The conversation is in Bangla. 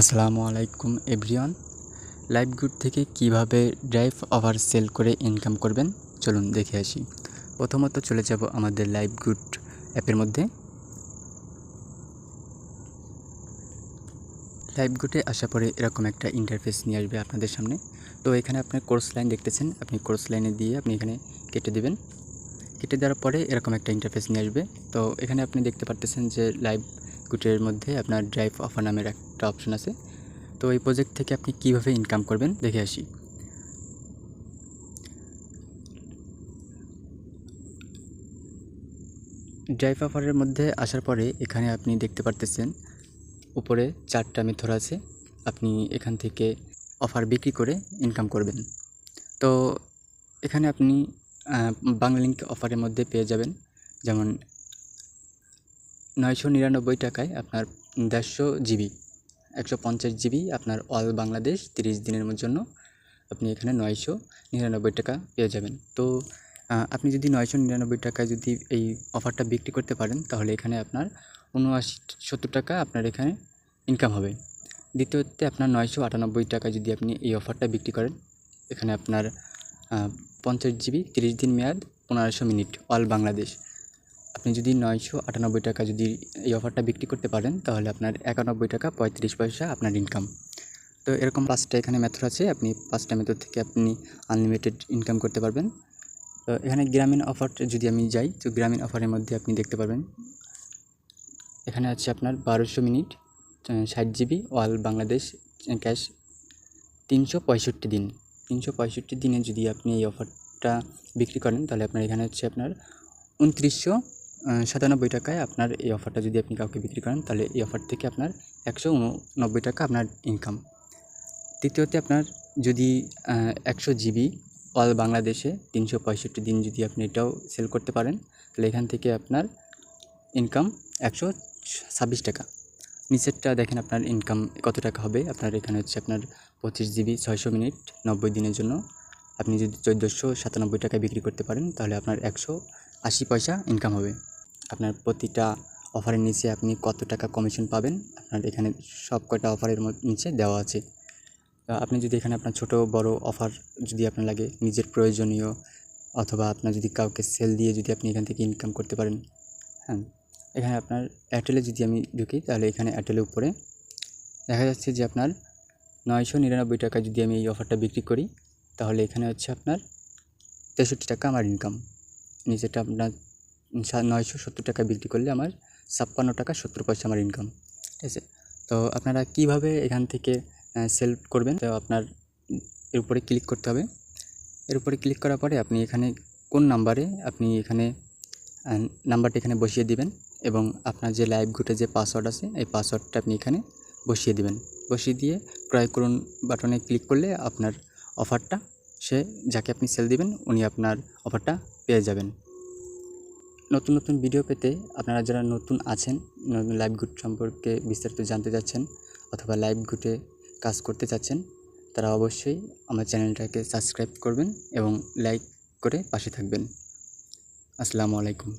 আসসালামু আলাইকুম এভরিওয়ান। লাইভ গুড থেকে কীভাবে ড্রাইভ ওভার সেল করে ইনকাম করবেন? চলুন দেখে আসি। প্রথমত চলে যাব আমাদের লাইভ গুড অ্যাপের মধ্যে। লাইভ গুডে আসার পরে এরকম একটা ইন্টারফেস নিয়ে আসবে আপনাদের সামনে। তো এখানে আপনার কোর্স লাইন দেখতেছেন। আপনি কোর্স লাইনে দিয়ে আপনি এখানে কেটে দেবেন। কেটে দেওয়ার পরে এরকম একটা ইন্টারফেস নিয়ে আসবে। তো এখানে আপনি দেখতে পারতেছেন যে লাইভ গুটের মধ্যে আপনার ড্রাইভ অফার নামের একটা অপশন আছে। তো এই প্রজেক্ট থেকে আপনি কীভাবে ইনকাম করবেন দেখে আসি। ড্রাইভ অফারের মধ্যে আসার পরে এখানে আপনি দেখতে পারতেছেন, উপরে চারটা মেথড আছে। আপনি এখান থেকে অফার বিক্রি করে ইনকাম করবেন। তো এখানে আপনি বাংলা লিঙ্ক অফারের মধ্যে পেয়ে যাবেন। যেমন নয়শো নিরানব্বই টাকায় আপনার দেড়শো জিবি, একশো পঞ্চাশ জিবি আপনার অল বাংলাদেশ তিরিশ দিনের জন্য আপনি এখানে নয়শো নিরানব্বই টাকা পেয়ে যাবেন। তো আপনি যদি নয়শো নিরানব্বই টাকায় যদি এই অফারটা বিক্রি করতে পারেন, তাহলে এখানে আপনার উনআশি সত্তর টাকা আপনার এখানে ইনকাম হবে। দ্বিতীয়তে, আপনার নয়শো আটানব্বই টাকায় যদি আপনি এই অফারটা বিক্রি করেন, এখানে আপনার পঞ্চাশ জিবি, তিরিশ দিন মেয়াদ, পনেরোশো মিনিট, অল বাংলাদেশ। আপনি যদি নয়শো আটানব্বই টাকা যদি এই অফারটা বিক্রি করতে পারেন, তাহলে আপনার একানব্বই টাকা পঁয়ত্রিশ পয়সা আপনার ইনকাম তো এরকম পাঁচটা এখানে মেথড আছে, আপনি পাঁচটা মেথড থেকে আপনি আনলিমিটেড ইনকাম করতে পারবেন। তো এখানে গ্রামীণ অফার যদি আমি যাই, তো গ্রামীণ অফারের মধ্যে আপনি দেখতে পারবেন। এখানে আছে আপনার বারোশো মিনিট ষাট জিবি অল বাংলাদেশ ক্যাশ তিনশো পঁয়ষট্টি দিন। তিনশো পঁয়ষট্টি দিনে যদি আপনি এই অফারটা বিক্রি করেন, তাহলে আপনার এখানে হচ্ছে আপনার উনত্রিশশো সাতানব্বই টাকায় আপনার এই অফারটা যদি আপনি কাউকে বিক্রি করেন, তাহলে এই অফার থেকে আপনার একশো উননব্বই টাকা আপনার ইনকাম তৃতীয়তে আপনার যদি একশো জিবি অল বাংলাদেশে তিনশো পঁয়ষট্টি দিন যদি আপনি এটাও সেল করতে পারেন, তাহলে এখান থেকে আপনার ইনকাম একশো ছাব্বিশ টাকা। নিচেরটা দেখেন আপনার ইনকাম কত টাকা হবে, আপনার এখানে হচ্ছে আপনার পঁচিশ জিবি ছয়শো মিনিট, নব্বই দিনের জন্য। আপনি যদি চোদ্দোশো সাতানব্বই টাকায় বিক্রি করতে পারেন, তাহলে আপনার একশো আশি পয়সা ইনকাম হবে। আপনার প্রতিটা অফারের নিচে আপনি কত টাকা কমিশন পাবেন? আপনার এখানে সব কটা অফারের নিচে দেওয়া আছে। আপনি যদি এখানে আপনার ছোট, বড় অফার যদি আপনার লাগে, নিজের প্রয়োজনীয় অথবা আপনার যদি কাউকে সেল দিয়ে যদি আপনি এখান থেকে ইনকাম করতে পারেন হ্যাঁ। এখানে আপনার এয়ারটেলে যদি আমি ঢুকি, তাহলে এখানে এয়ারটেলের উপরে দেখা যাচ্ছে যে আপনার নয়শো নিরানব্বই টাকা যদি আমি এই অফারটা বিক্রি করি, তাহলে এখানে হচ্ছে আপনার তেষট্টি টাকা আমার ইনকাম নিচেটা আপনার নয়শো সত্তর টাকা বিক্রি করলে আমার ছাপ্পান্ন টাকা সত্তর পয়সা আমার ইনকাম ঠিক আছে? তো আপনারা কীভাবে এখান থেকে সেল করবেন? তো আপনার এর উপরে ক্লিক করতে হবে। এর উপরে ক্লিক করার পরে আপনি এখানে কোন নাম্বারে আপনি এখানে নাম্বারটা এখানে বসিয়ে দিবেন এবং আপনার যে লাইভ গ্রুপে যে পাসওয়ার্ড আছে, এই পাসওয়ার্ডটা আপনি এখানে বসিয়ে দিবেন। বসিয়ে দিয়ে ক্রয় করুন বাটনে ক্লিক করলে আপনার অফারটা সে, যাকে আপনি সেল দিবেন, উনি আপনার অফারটা পেয়ে যাবেন। নতুন নতুন ভিডিও পেতে আপনারা যারা নতুন আছেন লাইভ গুড সম্পর্কে বিস্তারিত জানতে চাচ্ছেন অথবা লাইভ গুটে কাজ করতে চাচ্ছেন, তারা অবশ্যই আমার চ্যানেলটাকে সাবস্ক্রাইব করবেন এবং লাইক করে পাশে থাকবেন। আসসালামু আলাইকুম।